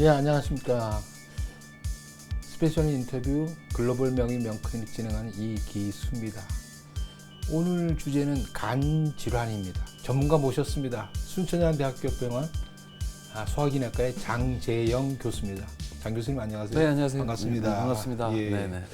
예, 안녕하십니까. 스페셜 인터뷰 글로벌 명의 명클리닉 진행하는 이기수입니다. 오늘 주제는 간 질환입니다. 전문가 모셨습니다. 순천향대학교 병원 아, 소화기내과의 장재영 교수입니다. 장 교수님 안녕하세요. 네, 안녕하세요. 반갑습니다. 네, 반갑습니다. 예. 네, 네.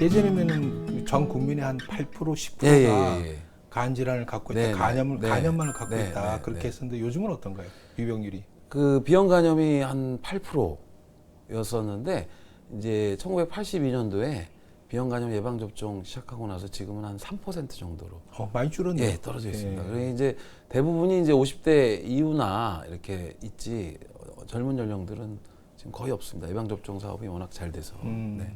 예전에는 그전 국민의 한 8% 10%가 예, 예, 예, 예. 간 질환을 갖고 있다. 네, 네. 간염을 네. 간염만을 갖고 네, 있다. 네, 그렇게 네. 했었는데 요즘은 어떤가요? 유병률이? 그 비형 간염이 한 8%였었는데 이제 1982년도에 비형 간염 예방 접종 시작하고 나서 지금은 한 3% 정도로 어, 많이 줄었네요. 예, 떨어져 있습니다. 예. 그리고 이제 대부분이 이제 50대 이후나 이렇게 있지 어, 젊은 연령들은 지금 거의 없습니다. 예방 접종 사업이 워낙 잘 돼서. 음. 네,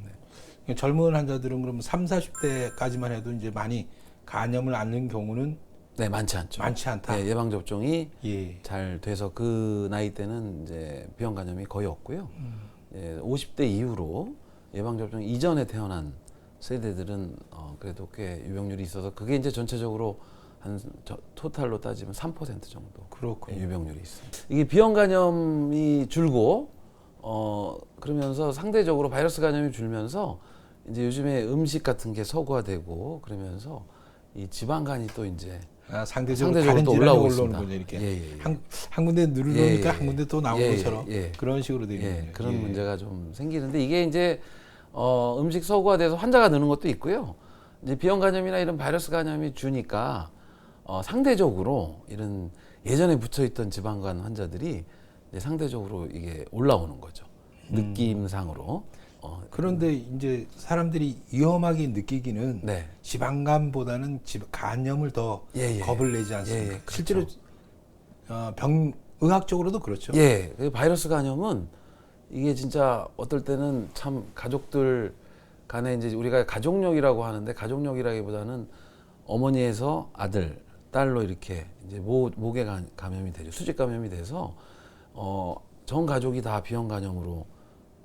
네. 젊은 환자들은 그러면 3, 40대까지만 해도 이제 많이 간염을 앓는 경우는 네, 많지 않죠. 많지 않다. 예, 예방 접종이 예. 잘 돼서 그 나이 때는 이제 비형 간염이 거의 없고요. 음. 예, 50대 이후로 예방 접종 이전에 태어난 세대들은 어, 그래도 꽤 유병률이 있어서 그게 이제 전체적으로 한 저, 토탈로 따지면 3% 정도 그렇군요. 예, 유병률이 있습니다. 이게 비형 간염이 줄고 어 그러면서 상대적으로 바이러스 간염이 줄면서 이제 요즘에 음식 같은 게 서구화되고 그러면서 이 지방간이 또 이제 아, 상대적으로, 상대적으로 또 올라오고. 있습니다. 이렇게 예, 예, 예. 한, 한 군데 누르니까 예, 예, 한 군데 또 나온 것처럼 예. 그런 식으로 되는 예. 그런 예. 문제가 좀 생기는데 이게 이제 어, 음식 서구화돼서 환자가 느는 것도 있고요. 이제 비형 간염이나 이런 바이러스 간염이 주니까 어, 상대적으로 이런 예전에 붙어 있던 지방간 환자들이 상대적으로 이게 올라오는 거죠. 음. 느낌상으로. 어, 그런데 이제 사람들이 위험하게 느끼기는 네. 지방간보다는 지- 간염을 더 예, 예. 겁을 내지 않습니까? 예, 예, 그렇죠. 실제로 어, 병 의학적으로도 그렇죠. 예, 그 바이러스 간염은 이게 진짜 어떨 때는 참 가족들 간에 이제 우리가 가족력이라고 하는데 가족력이라기보다는 어머니에서 아들, 딸로 이렇게 이제 모, 목에 간- 감염이 되죠. 수직 감염이 돼서 어, 전 가족이 다 비형 간염으로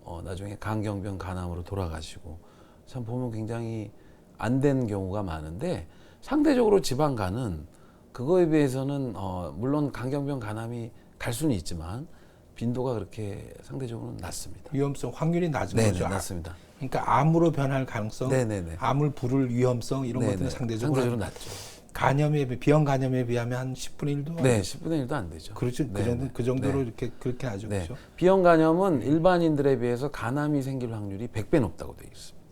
어, 나중에 간경병 간암으로 돌아가시고 참 보면 굉장히 안 된 경우가 많은데 상대적으로 지방간은 그거에 비해서는 어, 물론 간경병 간암이 갈 수는 있지만 빈도가 그렇게 상대적으로는 낮습니다. 위험성 확률이 낮은 네, 네, 거죠. 아, 낮습니다. 그러니까 암으로 변할 가능성, 네, 네, 네. 암을 부를 위험성 이런 네, 것들은 네. 상대적으로, 상대적으로 낮죠. 간염에 비- 비형 간염에 비하면 한 10분의 1도 네, 10분의 1도 안 되죠. 그렇죠. 그 네, 정도 네. 그 정도로 네. 이렇게 그렇게 하죠. 네. 그렇죠. 비형 간염은 일반인들에 비해서 간암이 생길 확률이 100배 높다고 되어 있습니다.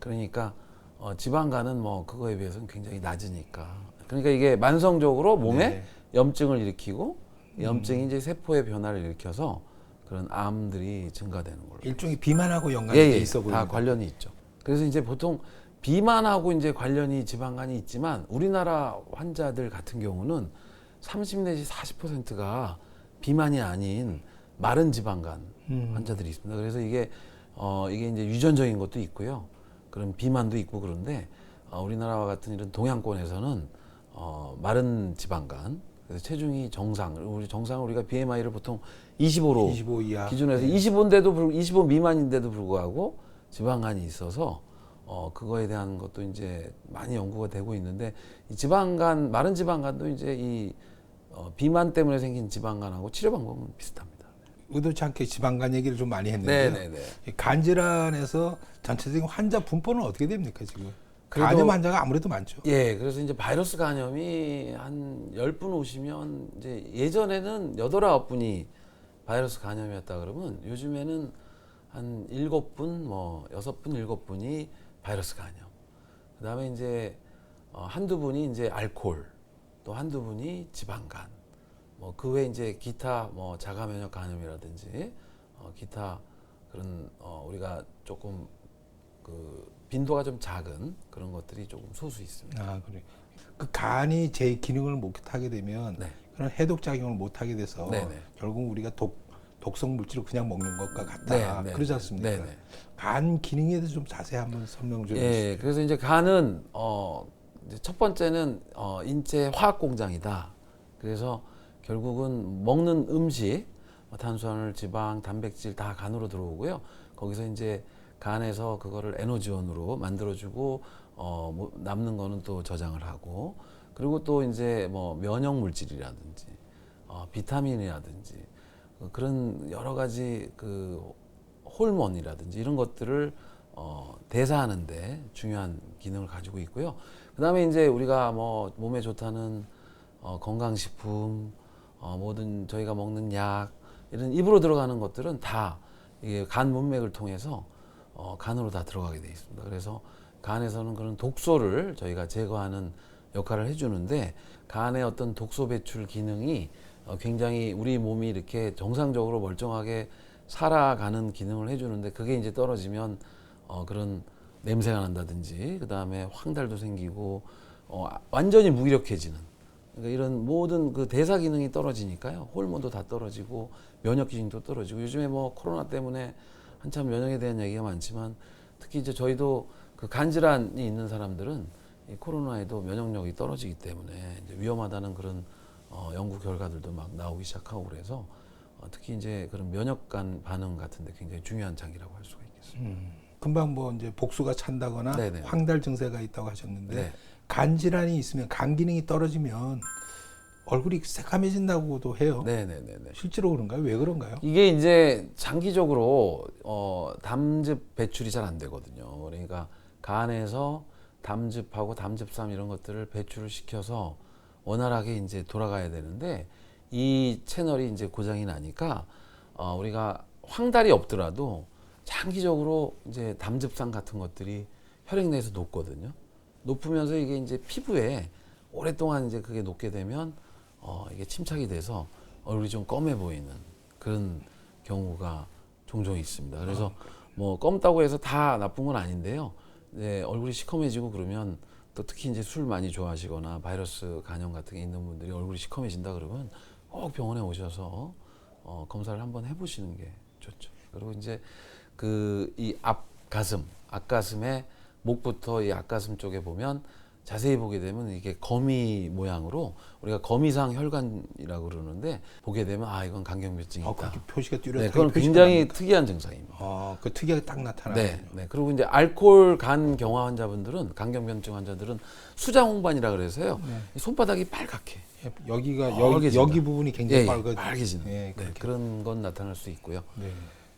그러니까 어, 지방간은 뭐 그거에 비해서는 굉장히 낮으니까. 그러니까 이게 만성적으로 몸에 네. 염증을 일으키고 염증이 이제 세포의 변화를 일으켜서 그런 암들이 증가되는 걸로. 일종의 비만하고 연관이 예, 돼 예, 있어 다 보입니다. 관련이 있죠. 그래서 이제 보통 비만하고 이제 관련이 지방간이 있지만 우리나라 환자들 같은 경우는 30 내지 40%가 비만이 아닌 마른 지방간 음. 환자들이 있습니다. 그래서 이게 어 이게 이제 유전적인 것도 있고요. 그런 비만도 있고 그런데 어, 우리나라와 같은 이런 동양권에서는 어 마른 지방간 그래서 체중이 정상 우리 정상 우리가 BMI를 보통 25로 25 이하. 기준에서 25인데도 불 25 미만인데도 불구하고 지방간이 있어서 어 그거에 대한 것도 이제 많이 연구가 되고 있는데 이 지방간 마른 지방간도 이제 이 어, 비만 때문에 생긴 지방간하고 치료 방법은 비슷합니다. 의도치 않게 지방간 얘기를 좀 많이 했는데요. 네네네. 이 간질환에서 전체적인 환자 분포는 어떻게 됩니까 지금? 간염 환자가 아무래도 많죠. 예, 그래서 이제 바이러스 간염이 한 10분 오시면 이제 예전에는 8, 9분이 바이러스 간염이었다 그러면 요즘에는 한 7분, 뭐 6분, 7분이 바이러스 간염. 그 다음에 이제 어, 한두 분이 이제 알코올, 또 한두 분이 지방간. 뭐 그 외에 이제 기타 뭐 자가 면역 간염이라든지 어, 기타 그런 어, 우리가 조금 그 빈도가 좀 작은 그런 것들이 조금 소수 있습니다. 아 그래. 그 간이 제 기능을 못하게 되면 네. 그런 해독 작용을 못하게 돼서 네네. 결국 우리가 독 독성 물질을 그냥 먹는 것과 같다. 네, 네, 그러지 네. 않습니까? 네, 네. 간 기능에 대해서 좀 자세히 한번 설명 좀 예, 해주시죠. 그래서 이제 간은 어 이제 첫 번째는 어 인체 화학 공장이다. 그래서 결국은 먹는 음식, 뭐 탄수화물, 지방, 단백질 다 간으로 들어오고요. 거기서 이제 간에서 그거를 에너지원으로 만들어주고 어 뭐 남는 거는 또 저장을 하고 그리고 또 이제 뭐 면역 물질이라든지 어, 비타민이라든지 어, 그런 여러 가지 그 호르몬이라든지 이런 것들을 어, 대사하는데 중요한 기능을 가지고 있고요. 그 다음에 이제 우리가 뭐 몸에 좋다는 어, 건강식품, 어, 모든 저희가 먹는 약 이런 입으로 들어가는 것들은 다 이게 간 문맥을 통해서 어, 간으로 다 들어가게 돼 있습니다. 그래서 간에서는 그런 독소를 저희가 제거하는 역할을 해주는데 간의 어떤 독소 배출 기능이 어, 굉장히 우리 몸이 이렇게 정상적으로 멀쩡하게 살아가는 기능을 해주는데 그게 이제 떨어지면 어, 그런 냄새가 난다든지 그 다음에 황달도 생기고 어, 아- 완전히 무기력해지는 그러니까 이런 모든 그 대사 기능이 떨어지니까요. 호르몬도 다 떨어지고 면역 기능도 떨어지고. 요즘에 뭐 코로나 때문에 한참 면역에 대한 얘기가 많지만 특히 이제 저희도 그 간질환이 있는 사람들은 이 코로나에도 면역력이 떨어지기 때문에 위험하다는 그런 어, 연구 결과들도 막 나오기 시작하고 그래서 어, 특히 이제 그런 면역간 반응 같은데 굉장히 중요한 장기라고 할 수가 있겠습니다. 금방 뭐 이제 복수가 찬다거나 네네. 황달 증세가 있다고 하셨는데 네. 간 질환이 있으면 간 기능이 떨어지면 얼굴이 새까매진다고도 해요. 네네네네. 실제로 그런가요? 왜 그런가요? 이게 이제 장기적으로 어, 담즙 배출이 잘 안 되거든요. 그러니까 간에서 담즙하고 담즙삼 이런 것들을 배출을 시켜서 원활하게 이제 돌아가야 되는데 이 채널이 이제 고장이 나니까 어, 우리가 황달이 없더라도 장기적으로 이제 담즙산 같은 것들이 혈액 내에서 녹거든요. 높으면서 이게 이제 피부에 오랫동안 이제 그게 녹게 되면 어, 이게 침착이 돼서 얼굴이 좀 검해 보이는 그런 경우가 종종 있습니다. 그래서 뭐 검다고 해서 다 나쁜 건 아닌데요. 이제 얼굴이 시커매지고 그러면 또 특히 이제 술 많이 좋아하시거나 바이러스 간염 같은 게 있는 분들이 얼굴이 시커매진다 그러면 꼭 병원에 오셔서 어, 검사를 한번 해보시는 게 좋죠. 그리고 이제 그 이 앞 가슴, 앞가슴에 목부터 이 앞가슴 쪽에 보면 자세히 보게 되면 이게 거미 모양으로 우리가 거미상 혈관이라고 그러는데 보게 되면 아 이건 간경변증이 아. 그렇게 표시가 뚜렷하게 네, 그건 굉장히 납니까? 특이한 증상입니다. 아, 그 특이하게 딱 나타나요. 네, 네. 그리고 이제 알코올 간 경화 환자분들은 간경변증 환자들은 수장 홍반이라 그래서요. 네. 이 손바닥이 빨갛게 예, 여기가 여기. 여기 부분이 예, 굉장히 예, 빨개 빨개지는 예, 네, 그렇게. 그런 건 나타날 수 있고요. 네.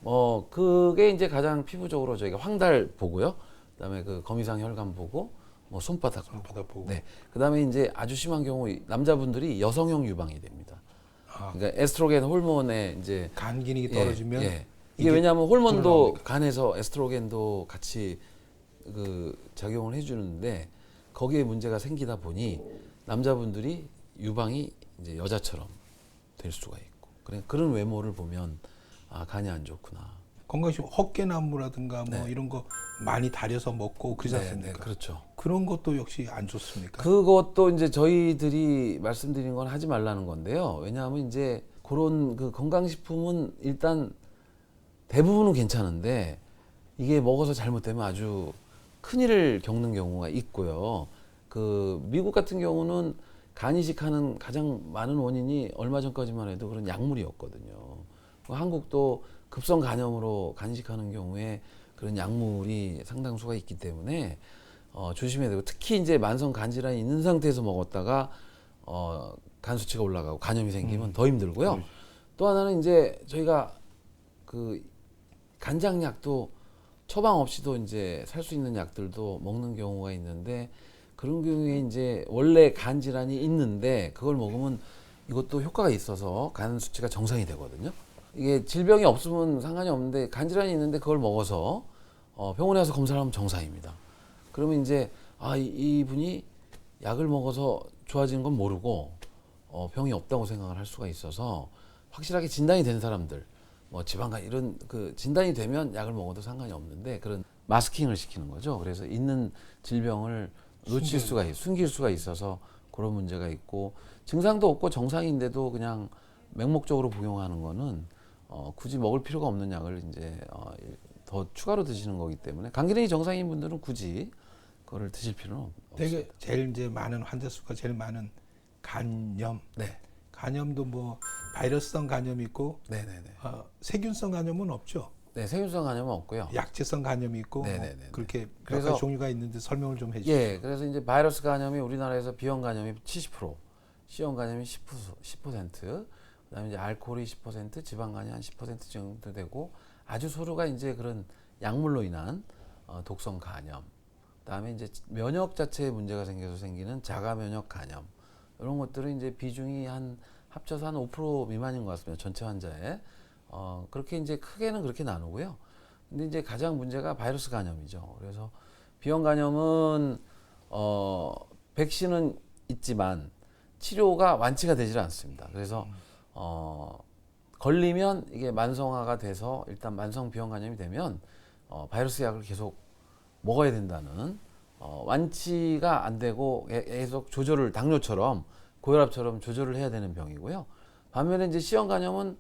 어 그게 이제 가장 피부적으로 저희가 황달 보고요. 그다음에 그 거미상 혈관 보고 뭐 손바닥. 손바닥 보고. 네. 그다음에 이제 아주 심한 경우 이 남자분들이 여성형 유방이 됩니다. 아, 그러니까 에스트로겐 호르몬에 이제 간 기능이 예, 떨어지면 예. 이게 이게 왜냐하면 나옵니까? 간에서 에스트로겐도 같이 그 작용을 해주는데 거기에 문제가 생기다 보니 남자분들이 유방이 이제 여자처럼 될 수가 있고 그래 그런 외모를 보면 아 간이 안 좋구나. 건강식 헛개나무라든가 뭐 네. 이런 거 많이 다려서 먹고 그러지 네, 않습니까? 네, 그렇죠. 그런 것도 역시 안 좋습니까? 그것도 이제 저희들이 말씀드린 건 하지 말라는 건데요. 왜냐하면 이제 그런 그 건강식품은 일단 대부분은 괜찮은데 이게 먹어서 잘못되면 아주 큰일을 겪는 경우가 있고요. 그 미국 같은 경우는 간 이식하는 가장 많은 원인이 얼마 전까지만 해도 그런 약물이었거든요. 그 한국도 급성 간염으로 간 이식하는 경우에 그런 약물이 상당수가 있기 때문에 어, 조심해야 되고 특히 이제 만성 간 질환이 있는 상태에서 먹었다가 어, 간 수치가 올라가고 간염이 생기면 더 힘들고요. 또 하나는 이제 저희가 그 간장약도 처방 없이도 이제 살 수 있는 약들도 먹는 경우가 있는데 그런 경우에 이제 원래 간 질환이 있는데 그걸 먹으면 이것도 효과가 있어서 간 수치가 정상이 되거든요. 이게 질병이 없으면 상관이 없는데 간 질환이 있는데 그걸 먹어서 어, 병원에 가서 검사를 하면 정상입니다. 그러면 이제 아 이- 이분이 약을 먹어서 좋아지는 건 모르고 어, 병이 없다고 생각을 할 수가 있어서 확실하게 진단이 된 사람들 뭐 지방간 이런 그 진단이 되면 약을 먹어도 상관이 없는데 그런 마스킹을 시키는 거죠. 그래서 있는 질병을 놓칠 수가 있, 숨길 수가 있어서 그런 문제가 있고 증상도 없고 정상인데도 그냥 맹목적으로 복용하는 거는 어, 굳이 먹을 필요가 없는 약을 이제 어, 더 추가로 드시는 거기 때문에 간 기능이 정상인 분들은 굳이 그거를 드실 필요는 없- 없어요. 되게 제일 이제 많은 환자 수가 제일 많은 간염. 네, 간염도 뭐 바이러스성 간염이 있고 네, 네, 네. 어, 세균성 간염은 없죠. 네, 세균성 간염은 없고요. 약제성 간염이 있고 뭐 네네네네. 그렇게 몇 그래서- 가지 종류가 있는데 설명을 좀 해주세요. 예, 그래서 이제 바이러스 간염이 우리나라에서 B형 간염이 70%, C형 간염이 10%, 10%, 그다음에 이제 알코올이 10%, 지방 간이 한 10% 정도 되고 아주 소수가 이제 그런 약물로 인한 어, 독성 간염, 그 다음에 이제 면역 자체에 문제가 생겨서 생기는 자가 면역 간염 이런 것들은 이제 비중이 한 합쳐서 한 5% 미만인 것 같습니다. 전체 환자에 어, 그렇게 이제 크게는 그렇게 나누고요. 근데 이제 가장 문제가 바이러스 간염이죠. 그래서 비형 간염은 어 백신은 있지만 치료가 완치가 되질 않습니다. 그래서 어 걸리면 이게 만성화가 돼서 일단 만성 비형 간염이 되면 어 바이러스 약을 계속 먹어야 된다는 어 완치가 안 되고 계- 계속 조절을 당뇨처럼 고혈압처럼 조절을 해야 되는 병이고요. 반면에 이제 C형 간염은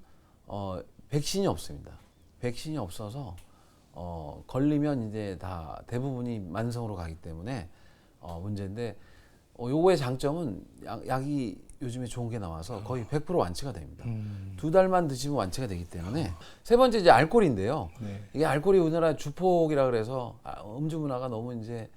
어 백신이 없습니다. 백신이 없어서 어, 걸리면 이제 다 대부분이 만성으로 가기 때문에 어, 문제인데 어, 요거의 장점은 약, 약이 요즘에 좋은 게 나와서 거의 100% 완치가 됩니다. 음, 두 달만 드시면 완치가 되기 때문에 세 번째 이제 알코올인데요. 네. 이게 알코올이 우리나라 주폭이라 그래서 아, 음주 문화가 너무 이제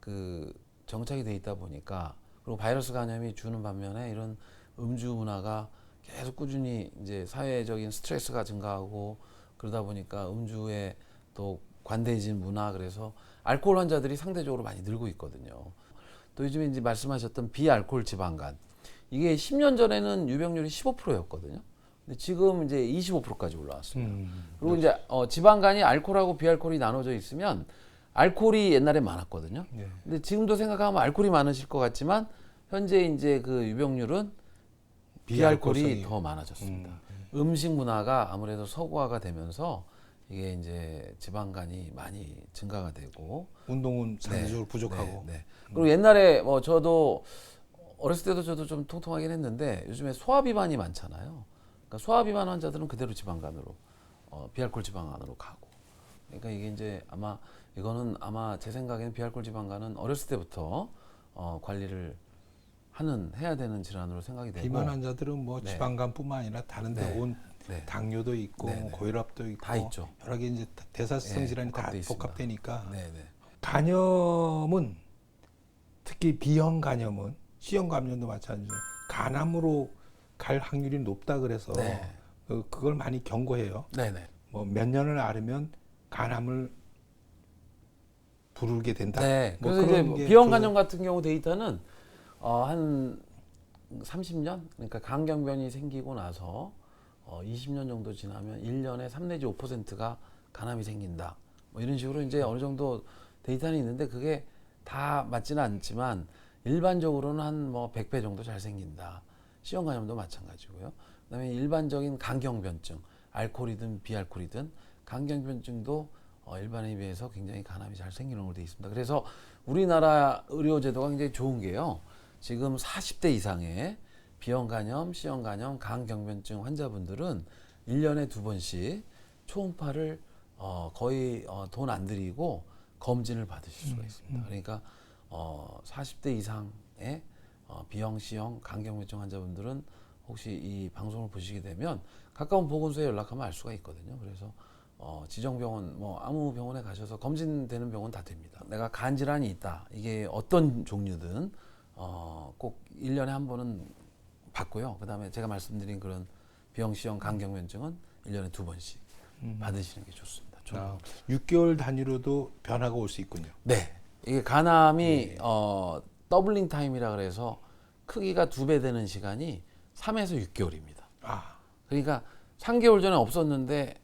그 정착이 돼 있다 보니까 그리고 바이러스 간염이 주는 반면에 이런 음주 문화가 계속 꾸준히 이제 사회적인 스트레스가 증가하고 그러다 보니까 음주에 또 관대해진 문화 그래서 알코올 환자들이 상대적으로 많이 늘고 있거든요. 또 요즘에 이제 말씀하셨던 비알코올 지방간 이게 10년 전에는 유병률이 15%였거든요. 근데 지금 이제 25%까지 올라왔습니다. 음, 그리고 이제 어, 지방간이 알코올하고 비알코올이 나눠져 있으면 알코올이 옛날에 많았거든요. 네. 근데 지금도 생각하면 알코올이 많으실 것 같지만 현재 이제 그 유병률은 비알코올이. 더 많아졌습니다. 음, 음. 식 문화가 아무래도 서구화가 되면서 이게 이제 지방간이 많이 증가가 되고 운동은 상대적으로 부족하고 네, 네. 그리고 옛날에 뭐 저도 어렸을 때도 저도 좀 통통하긴 했는데 요즘에 소화 비만이 많잖아요. 그러니까 소화 비만 환자들은 그대로 지방간으로 어, 비알코올 지방간으로 가고. 그러니까 이게 이제 아마 이거는 아마 제 생각에는 비알코올 지방간은 어렸을 때부터 어, 관리를 하는 해야 되는 질환으로 생각이 되고 비만 환자들은 뭐 네. 지방간뿐만 아니라 다른데 네. 온 네. 당뇨도 있고 네, 네. 고혈압도 있고 다 있죠. 여러 개 이제 대사성 네, 질환이 다 복합돼 있습니다. 복합되니까 네, 네. 간염은 특히 B형 간염은 C형 간염도 마찬가지죠. 간암으로 갈 확률이 높다 그래서 네. 그- 그걸 많이 경고해요. 네, 네. 뭐몇 년을 앓으면 간암을 부르게 된다. 네. 뭐 그래서 이제 뭐게 비형 그- 간염 같은 경우 데이터는 어, 한 30년 그러니까 간경변이 생기고 나서 어, 20년 정도 지나면 1년에 3 내지 5%가 간암이 생긴다. 뭐 이런 식으로 이제 어느 정도 데이터는 있는데 그게 다 맞지는 않지만 일반적으로는 한 뭐 100배 정도 잘 생긴다. C형 간염도 마찬가지고요. 그다음에 일반적인 간경변증, 알코올이든 비알코올이든 간경변증도 어, 일반에 비해서 굉장히 간암이 잘 생기는 걸로 되어 있습니다. 그래서 우리나라 의료 제도가 굉장히 좋은 게요. 지금 40대 이상의 B형 간염, C형 간염, 간경변증 환자분들은 1년에 두 번씩 초음파를 어, 거의 어, 돈 안 들이고 검진을 받으실 수가 있습니다. 그러니까 어, 40대 이상의 어, B형, C형 간경변증 환자분들은 혹시 이 방송을 보시게 되면 가까운 보건소에 연락하면 알 수가 있거든요. 그래서 어, 지정병원 뭐 아무 병원에 가셔서 검진되는 병원 다 됩니다. 내가 간 질환이 있다. 이게 어떤 종류든 어, 꼭 1년에 한 번은 받고요. 그다음에 제가 말씀드린 그런 B형, C형 간경변증은 1년에 두 번씩 받으시는 게 좋습니다. 좀. 아, 6개월 단위로도 변화가 올 수 있군요. 네. 이게 간암이 어, 더블링 타임이라 그래서 크기가 두 배 되는 시간이 3에서 6개월입니다. 아, 그러니까 3개월 전에 없었는데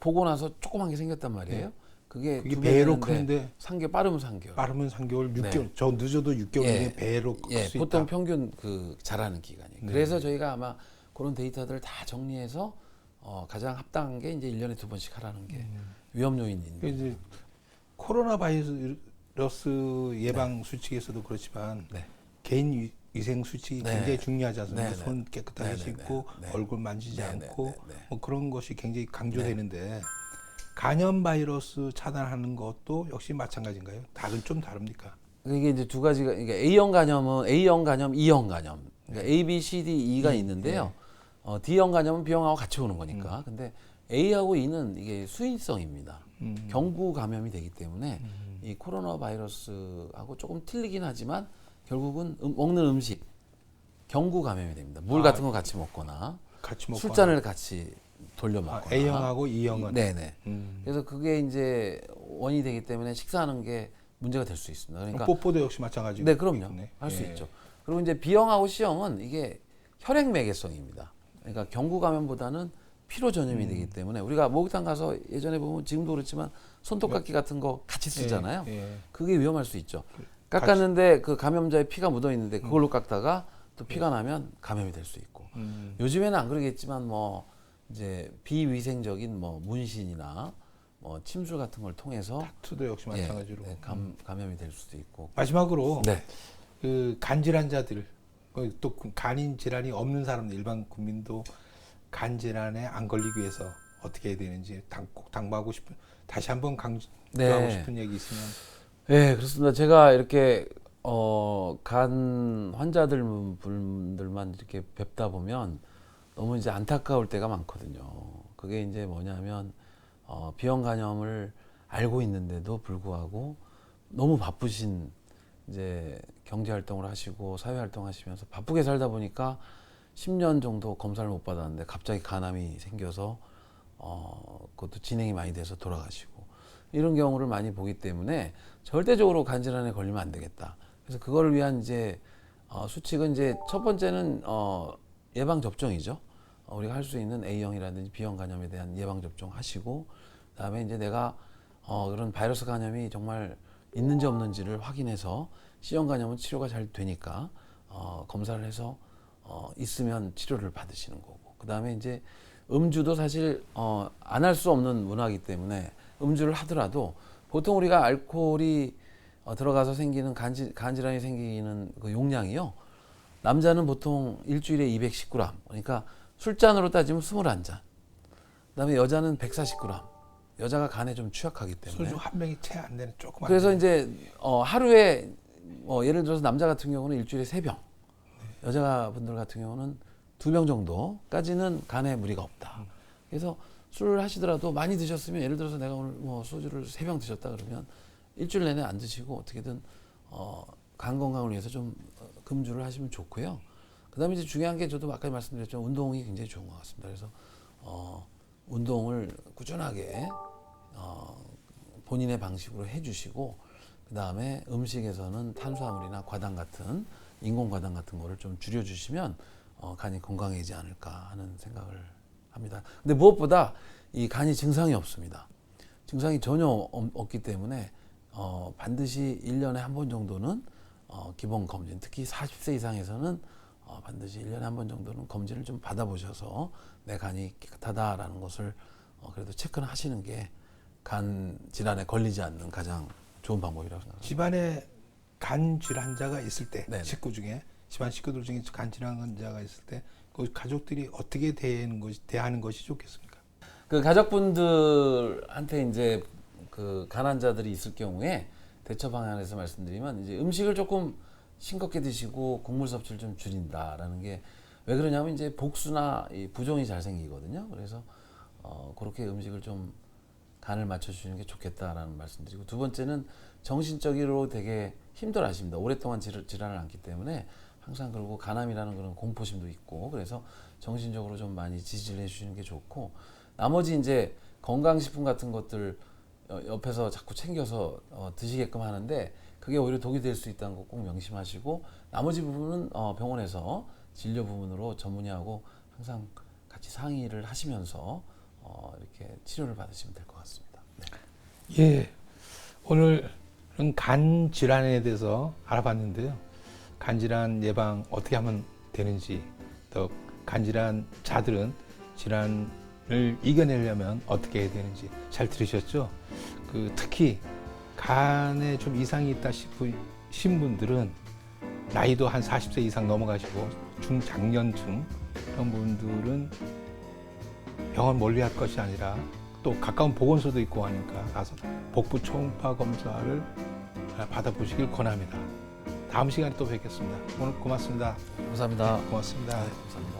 보고 나서 조그만 게 생겼단 말이에요. 그게 그게 두배 배로 크는데 3개월 빠르면 3개월. 빠르면 3개월, 네. 6개월, 저 늦어도 6개월 예. 이내 배로 클 예, 수 보통 있다. 평균 그 자라는 기간이. 네. 그래서 저희가 아마 그런 데이터들을 다 정리해서 어, 가장 합당한 게 이제 1년에 두 번씩 하라는 게 음. 위험 요인인. 그 이제 코로나 바이러스 예방 수칙에서도 그렇지만 네. 개인 위- 위생 수칙이 네. 굉장히 중요하지 않습니까? 네, 네. 손 깨끗하게 네, 네, 씻고 네, 네. 얼굴 만지지 네, 네, 않고 네, 네. 뭐 그런 것이 굉장히 강조되는데 간염 바이러스 차단하는 것도 역시 마찬가지인가요? 다른 좀 다릅니까? 이게 이제 두 가지가 그러니까 A형 간염은 A형 간염, E형 간염. 그러니까 A, B, C, D, E가 네. 있는데요. 어, D형 간염은 B형하고 같이 오는 거니까. 근데 A하고 E는 이게 수인성입니다. 음. 경구 감염이 되기 때문에 이 코로나 바이러스하고 조금 틀리긴 하지만 결국은 음- 먹는 음식 경구 감염이 됩니다. 물 아, 같은 거 같이 먹거나 같이 술잔을 같이 돌려 아, 먹거나 A형하고 E형은 네네. 음. 그래서 그게 이제 원인이 되기 때문에 식사하는 게 문제가 될 수 있습니다. 그러니까 뽀뽀도 역시 마찬가지고 네, 그럼요. 있겠네. 할수 예. 있죠. 그리고 이제 B형하고 C형은 이게 혈액 매개성입니다. 그러니까 경구 감염보다는 피로 전염이 음. 되기 때문에 우리가 목욕탕 가서 예전에 보면 지금도 그렇지만 손톱깎이 같은 거 같이 쓰잖아요. 예, 예. 그게 위험할 수 있죠. 깎았는데 그 감염자의 피가 묻어 있는데 그걸로 깎다가 또 피가 나면 감염이 될 수 있고. 음. 요즘에는 안 그러겠지만 뭐 이제 비위생적인 뭐 문신이나 뭐 침술 같은 걸 통해서 투도 역시 예, 마찬가지로. 네, 감, 감염이 될 수도 있고. 마지막으로 네. 그 간질환자들 어, 또 간인 질환이 없는 사람들 일반 국민도 간 질환에 안 걸리기 위해서 어떻게 해야 되는지 당, 꼭 당부하고 싶은 다시 한번 강조하고 네. 싶은 얘기 있으면 네, 그렇습니다. 제가 이렇게 어, 간 환자들 분들만 이렇게 뵙다 보면 너무 이제 안타까울 때가 많거든요. 그게 이제 뭐냐면 어, 비형 간염을 알고 있는데도 불구하고 너무 바쁘신 이제 경제 활동을 하시고 사회 활동 하시면서 바쁘게 살다 보니까 10년 정도 검사를 못 받았는데 갑자기 간암이 생겨서 어, 그것도 진행이 많이 돼서 돌아가시고 이런 경우를 많이 보기 때문에 절대적으로 간질환에 걸리면 안 되겠다. 그래서 그걸 위한 이제 어, 수칙은 이제 첫 번째는 어, 예방 접종이죠. 어, 우리가 할 수 있는 A형이라든지 B형 간염에 대한 예방 접종 하시고 그다음에 이제 내가 어, 그런 바이러스 간염이 정말 있는지 없는지를 확인해서 C형 간염은 치료가 잘 되니까 어, 검사를 해서 어, 있으면 치료를 받으시는 거고 그 다음에 이제 음주도 사실 어, 안 할 수 없는 문화이기 때문에 음주를 하더라도 보통 우리가 알코올이 어, 들어가서 생기는 간질, 간질환이 생기는 그 용량이요. 남자는 보통 일주일에 210g. 그러니까 술잔으로 따지면 21잔. 그다음에 여자는 140g. 여자가 간에 좀 취약하기 때문에. 소주 한 병이 채 안 되는 조금 안 그래서 이제 어, 하루에 어, 예를 들어서 남자 같은 경우는 일주일에 세 병, 여자분들 같은 경우는 두 병 정도까지는 간에 무리가 없다. 그래서 술을 하시더라도 많이 드셨으면 예를 들어서 내가 오늘 뭐 소주를 세 병 드셨다 그러면 일주일 내내 안 드시고 어떻게든 어, 간 건강을 위해서 좀 어, 금주를 하시면 좋고요. 그다음에 이제 중요한 게 저도 아까 말씀드렸지만 운동이 굉장히 좋은 것 같습니다. 그래서 어, 운동을 꾸준하게 어, 본인의 방식으로 해주시고 그 다음에 음식에서는 탄수화물이나 과당 같은 인공 과당 같은 거를 좀 줄여주시면 어, 간이 건강해지지 않을까 하는 생각을 합니다. 근데 무엇보다 이 간이 증상이 없습니다. 증상이 전혀 없- 없기 때문에 어, 반드시 1년에 한 번 정도는 어, 기본 검진, 특히 40세 이상에서는 어, 반드시 1년에 한 번 정도는 검진을 좀 받아보셔서 내 간이 깨끗하다라는 것을 어, 그래도 체크는 하시는 게 간 질환에 걸리지 않는 가장 좋은 방법이라고 생각합니다. 집안에 간 질환자가 있을 때 네네. 식구 중에 집안 식구들 중에 간 질환자가 있을 때 그 가족들이 어떻게 대하는 것이 대하는 것이 좋겠습니까? 그 가족분들한테 이제 그 간환자들이 있을 경우에 대처 방안에서 말씀드리면 이제 음식을 조금 싱겁게 드시고 국물 섭취를 좀 줄인다라는 게 왜 그러냐면 이제 복수나 이 부종이 잘 생기거든요. 그래서 어 그렇게 음식을 좀 간을 맞춰주시는 게 좋겠다라는 말씀드리고 두 번째는 정신적으로 되게 힘들어하십니다. 오랫동안 질, 질환을 앓기 때문에 항상 그리고 간암이라는 그런 공포심도 있고 그래서 정신적으로 좀 많이 지지를 해주시는 게 좋고 나머지 이제 건강식품 같은 것들 어, 옆에서 자꾸 챙겨서 어, 드시게끔 하는데 그게 오히려 독이 될 수 있다는 거 꼭 명심하시고 나머지 부분은 어, 병원에서 진료 부문으로 전문의하고 항상 같이 상의를 하시면서 어, 이렇게 치료를 받으시면 될 것 같습니다. 네. 예. 오늘은 간 질환에 대해서 알아봤는데요. 간 질환 예방 어떻게 하면 되는지, 또 간 질환 자들은 질환을 이겨내려면 어떻게 해야 되는지 잘 들으셨죠? 그 특히 간에 좀 이상이 있다 싶으신 분들은 나이도 한 40세 이상 넘어가시고 중장년층 그런 분들은 병원 멀리 할 것이 아니라 또 가까운 보건소도 있고 하니까 가서 복부 초음파 검사를 받아보시길 권합니다. 다음 시간에 또 뵙겠습니다. 오늘 고맙습니다. 감사합니다. 고맙습니다. 네, 감사합니다.